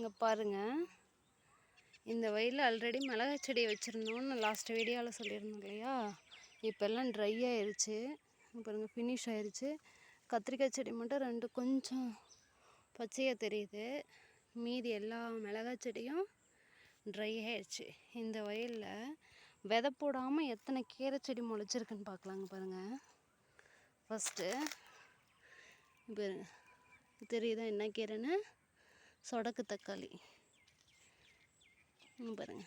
இங்கே பாருங்கள் இந்த வயலில் ஆல்ரெடி மிளகா செடி வச்சுருந்தோன்னு லாஸ்ட் வீடியோவில் சொல்லியிருந்தோம் இல்லையா? இப்போல்லாம் ட்ரை ஆயிடுச்சு பாருங்கள் பாருங்க ஃபினிஷ் ஆயிடுச்சு கத்திரிக்காய் செடி மட்டும் ரெண்டு கொஞ்சம் பச்சையாக தெரியுது. மீதி எல்லா மிளகா செடியும் ட்ரை ஆயிடுச்சு இந்த வயலில் விதை போடாமல் எத்தனை கீரை செடி முளைச்சிருக்குன்னு பார்க்கலாங்க பாருங்கள் ஃபஸ்ட்டு பாருங்க தெரியுதா என்ன கீரைன்னு? சொடக்கு தக்காளி. இங்க பாருங்க.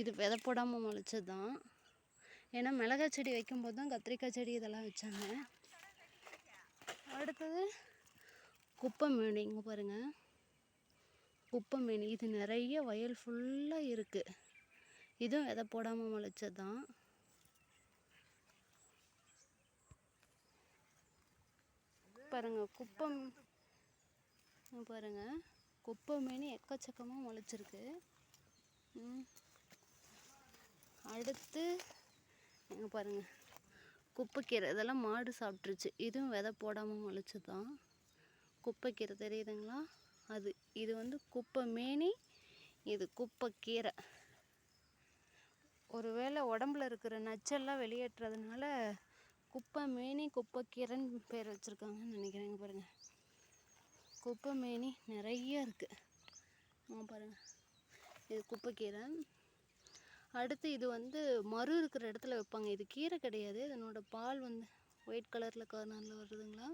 இது விதை போடாமல் முளைச்சது தான் ஏன்னா மிளகாய் செடி வைக்கும்போது தான் கத்திரிக்காய் செடி இதெல்லாம் வச்சாங்க. அடுத்தது குப்பை மீன் இங்கே பாருங்கள் குப்பை மீன் இது நிறைய வயல் ஃபுல்லாக இருக்குது இதுவும் விதை போடாமல் முளைச்சது தான் பாருங்க குப்பை பாருங்கள் குப்பை மீன் எக்கச்சக்கமாக முளைச்சிருக்கு. அடுத்து எங்கே பாருங்க. குப்பைக்கீரை இதெல்லாம் மாடு சாப்பிட்ருச்சு இதுவும் விதை போடாமல் முளைச்சி தான் குப்பைக்கீரை தெரியுதுங்களா? அது இது வந்து குப்பை மேனி இது குப்பைக்கீரை. ஒருவேளை உடம்புல இருக்கிற நச்செல்லாம் வெளியேற்றுறதுனால குப்பை மேனி குப்பைக்கீரைன்னு பேர் வச்சுருக்காங்கன்னு நினைக்கிறேங்க பாருங்கள் குப்பை மேனி நிறைய இருக்குது ஆ பாருங்கள் இது குப்பைக்கீரை. அடுத்து இது வந்து மறு இருக்கிற இடத்துல வைப்பாங்க. இது கீரை கிடையாது. இதனோட பால் வந்து ஒயிட் கலரில் கார்னரில் வருதுங்களா?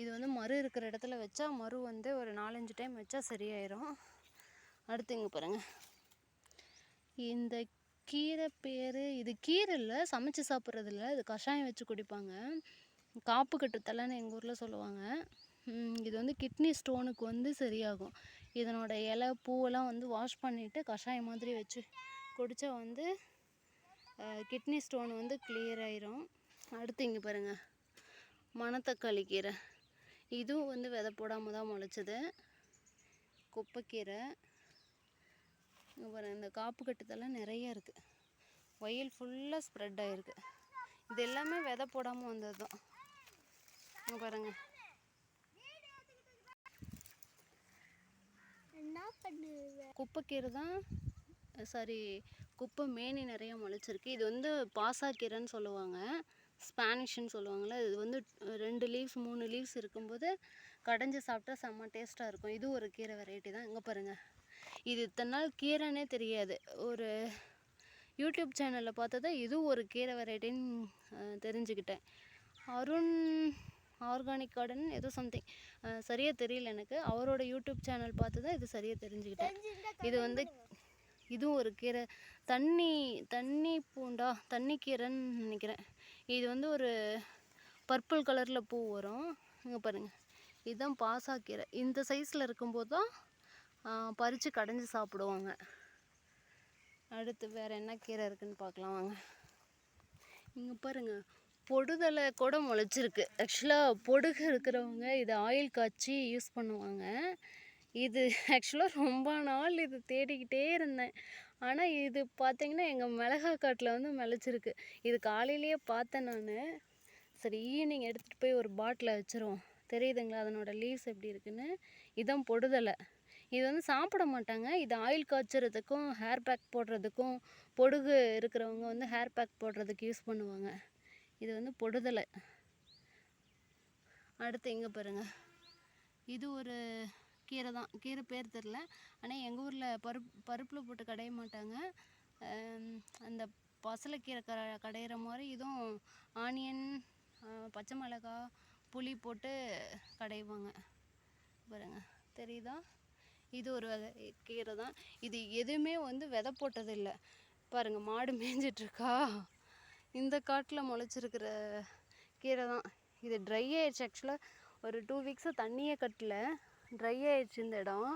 இது வந்து மறு இருக்கிற இடத்துல வச்சா மறு வந்து ஒரு நாலஞ்சு டைம் வச்சா சரியாயிரும். அடுத்து இங்கே பாருங்கள் இந்த கீரை பேர் இது கீரை இல்லை சமைச்சு சாப்பிட்றது இல்லை இது கஷாயம் வச்சு குடிப்பாங்க. காப்பு கட்டு தலைன்னு எங்கள் ஊரில் சொல்லுவாங்க. இது வந்து கிட்னி ஸ்டோனுக்கு வந்து சரியாகும். இதனோட இலை பூவெல்லாம் வந்து வாஷ் பண்ணிவிட்டு கஷாயம் மாதிரி வச்சு குடித்தா வந்து கிட்னி ஸ்டோன் வந்து கிளியர் ஆயிரும். அடுத்து இங்கே பாருங்கள் மணத்தக்காளி கீரை. இதுவும் வந்து விதை போடாமல் தான் முளைச்சது. குப்பைக்கீரை. இங்கே பாருங்கள் இந்த காப்பு கட்டுதெல்லாம் நிறைய இருக்குது வயல் ஃபுல்லாக ஸ்ப்ரெட் ஆகிருக்கு இது எல்லாமே விதை போடாமல் வந்தது தான் இங்கே பாருங்கள் என்ன பண்ணுவேன் குப்பைக்கீரை தான் சாரி குப்பை மேனி நிறைய முளைச்சிருக்கு. இது வந்து பாசாக்கீரைன்னு சொல்லுவாங்க. ஸ்பானிஷ்னு சொல்லுவாங்கள்ல இது வந்து ரெண்டு லீவ்ஸ் மூணு லீவ்ஸ் இருக்கும்போது கடைஞ்சி சாப்பிட்டா செம்ம டேஸ்ட்டாக இருக்கும். இது ஒரு கீரை வெரைட்டி தான். இங்கே பாருங்கள் இது இத்தனை நாள் கீரைன்னே தெரியாது. ஒரு யூடியூப் சேனலில் பார்த்ததா இது ஒரு கீரை வெரைட்டின்னு தெரிஞ்சுக்கிட்டேன். அருண் ஆர்கானிக் கார்டன் ஏதோ சம்திங் சரியாக தெரியல எனக்கு. அவரோட யூடியூப் சேனல் பார்த்து தான் இது சரியாக தெரிஞ்சுக்கிட்டேன். இது வந்து இதுவும் ஒரு கீரை. தண்ணி தண்ணி பூண்டா? தண்ணி கீரைன்னு நினைக்கிறேன். இது வந்து ஒரு பர்பிள் கலரில் பூ வரும். இங்கே பாருங்கள் இதுதான் பாசாக்கீரை இந்த சைஸில் இருக்கும்போது தான் பறித்து கடைஞ்சி சாப்பிடுவாங்க. அடுத்து வேறு என்ன கீரை இருக்குன்னு பார்க்கலாம் வாங்க. இங்கே பாருங்க. பொடுதலை கூட முளைச்சிருக்கு. ஆக்சுவலாக பொடுகு இருக்கிறவங்க இதை ஆயில் காய்ச்சி யூஸ் பண்ணுவாங்க. இது ஆக்சுவலாக ரொம்ப நாள் இது தேடிக்கிட்டே இருந்தேன். ஆனால் இது பார்த்தீங்கன்னா எங்கள் மிளகா காட்டில் வந்து முளைச்சிருக்கு. இது காலையிலேயே பார்த்தேன் நான். சரி ஈவினிங் எடுத்துகிட்டு போய் ஒரு பாட்டில் வச்சுருவோம். தெரியுதுங்களா? அதனோட லீவ்ஸ் எப்படி இருக்குன்னு? இதான் பொடுதலை. இது வந்து சாப்பிட மாட்டாங்க. இது ஆயில் காய்ச்சறதுக்கும் ஹேர் பேக் போடுறதுக்கும் பொடுகு இருக்கிறவங்க வந்து ஹேர் பேக் போடுறதுக்கு யூஸ் பண்ணுவாங்க. இது வந்து பொடுதலை. அடுத்து இங்கே பாருங்கள் இது ஒரு கீரை தான். கீரை பேர் தெரில ஆனால் எங்கள் ஊரில் பருப்பு பருப்பில் போட்டு கடைய மாட்டாங்க. அந்த பசலைக்கீரை க கடையிற மாதிரி இதுவும் ஆனியன் பச்சை மிளகா புளி போட்டு கடைவாங்க. பாருங்க. தெரியுதா? இது ஒரு வகை கீரை தான். இது எதுவுமே வந்து விதை போட்டது இல்லை பாருங்க மாடு மேய்ஞ்சிட்ருக்கா இந்த காட்டில் முளைச்சிருக்கிற கீரை தான் இது ட்ரை ஆயிடுச்சு ஆக்சுவலாக ஒரு டூ வீக்ஸாக தண்ணியே கட்டல. ட்ரை ஆயிடுச்சு இந்த இடம்.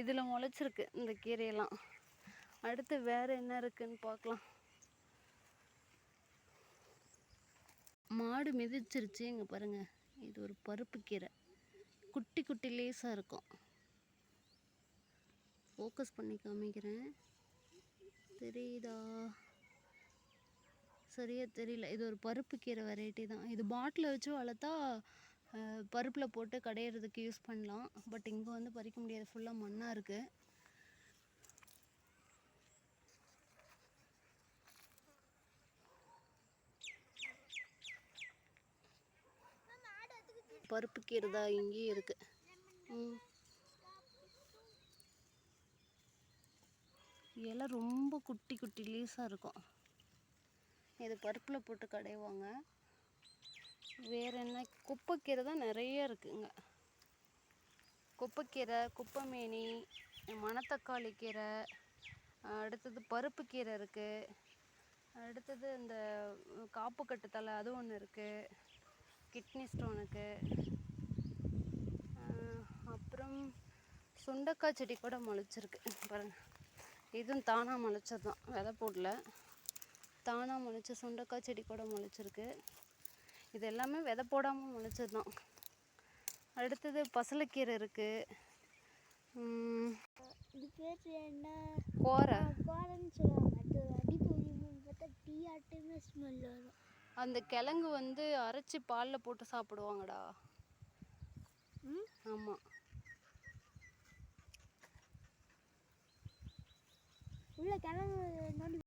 இதில் முளைச்சிருக்கு இந்த கீரையெல்லாம். அடுத்து வேறு என்ன இருக்குன்னு பார்க்கலாம். மாடு மிதிச்சிருச்சு இங்கே பாருங்கள் இது ஒரு பருப்பு கீரை. குட்டி குட்டி லேசாக இருக்கும். ஃபோக்கஸ் பண்ணி காமிக்கிறேன். தெரியுதா? சரியா தெரியல. இது ஒரு பருப்பு கீரை வெரைட்டி தான். இது பாட்டில் வச்சு வளர்த்தா பருப்பில் போட்டு கடையிறதுக்கு யூஸ் பண்ணலாம். பட் இங்கே வந்து பறிக்க முடியாது. ஃபுல்லாக மண்ணாக இருக்குது பருப்பு கீரை தான் இங்கேயும் இருக்குது ம். இலை ரொம்ப குட்டி குட்டி லீஸாக இருக்கும். இது பருப்பில் போட்டு கடைவாங்க. வேறு என்ன? குப்பைக்கீரை தான் நிறைய இருக்குங்க. குப்பைக்கீரை குப்பைமேனி மணத்தக்காளி கீரை அடுத்தது பருப்பு கீரை இருக்குது அடுத்தது இந்த காப்பு கட்டுத்தலை அது ஒன்று இருக்குது கிட்னி ஸ்டோனுக்கு அப்புறம் சுண்டக்காய் செடி கூட முளைச்சிருக்கு. பாருங்கள் இதுவும் தானாக முளைச்சது தான் விதை போடல. தானாக முளைச்ச சுண்டக்காய் செடி கூட முளைச்சிருக்கு. இது எல்லாமே விதை போடாமல் முளைச்சது தான் அடுத்தது பசலைக்கீரை இருக்குது இது பேர் என்ன? கோரை. கோரன்னு சொல்லுவாங்க. பார்த்தா டீ ஆட்டுமே ஸ்மெல் வரும். அந்த கிழங்கு வந்து அரைச்சி பாலில் போட்டு சாப்பிடுவாங்கடா. ம்? ஆமாம் உள்ள கிழங்கு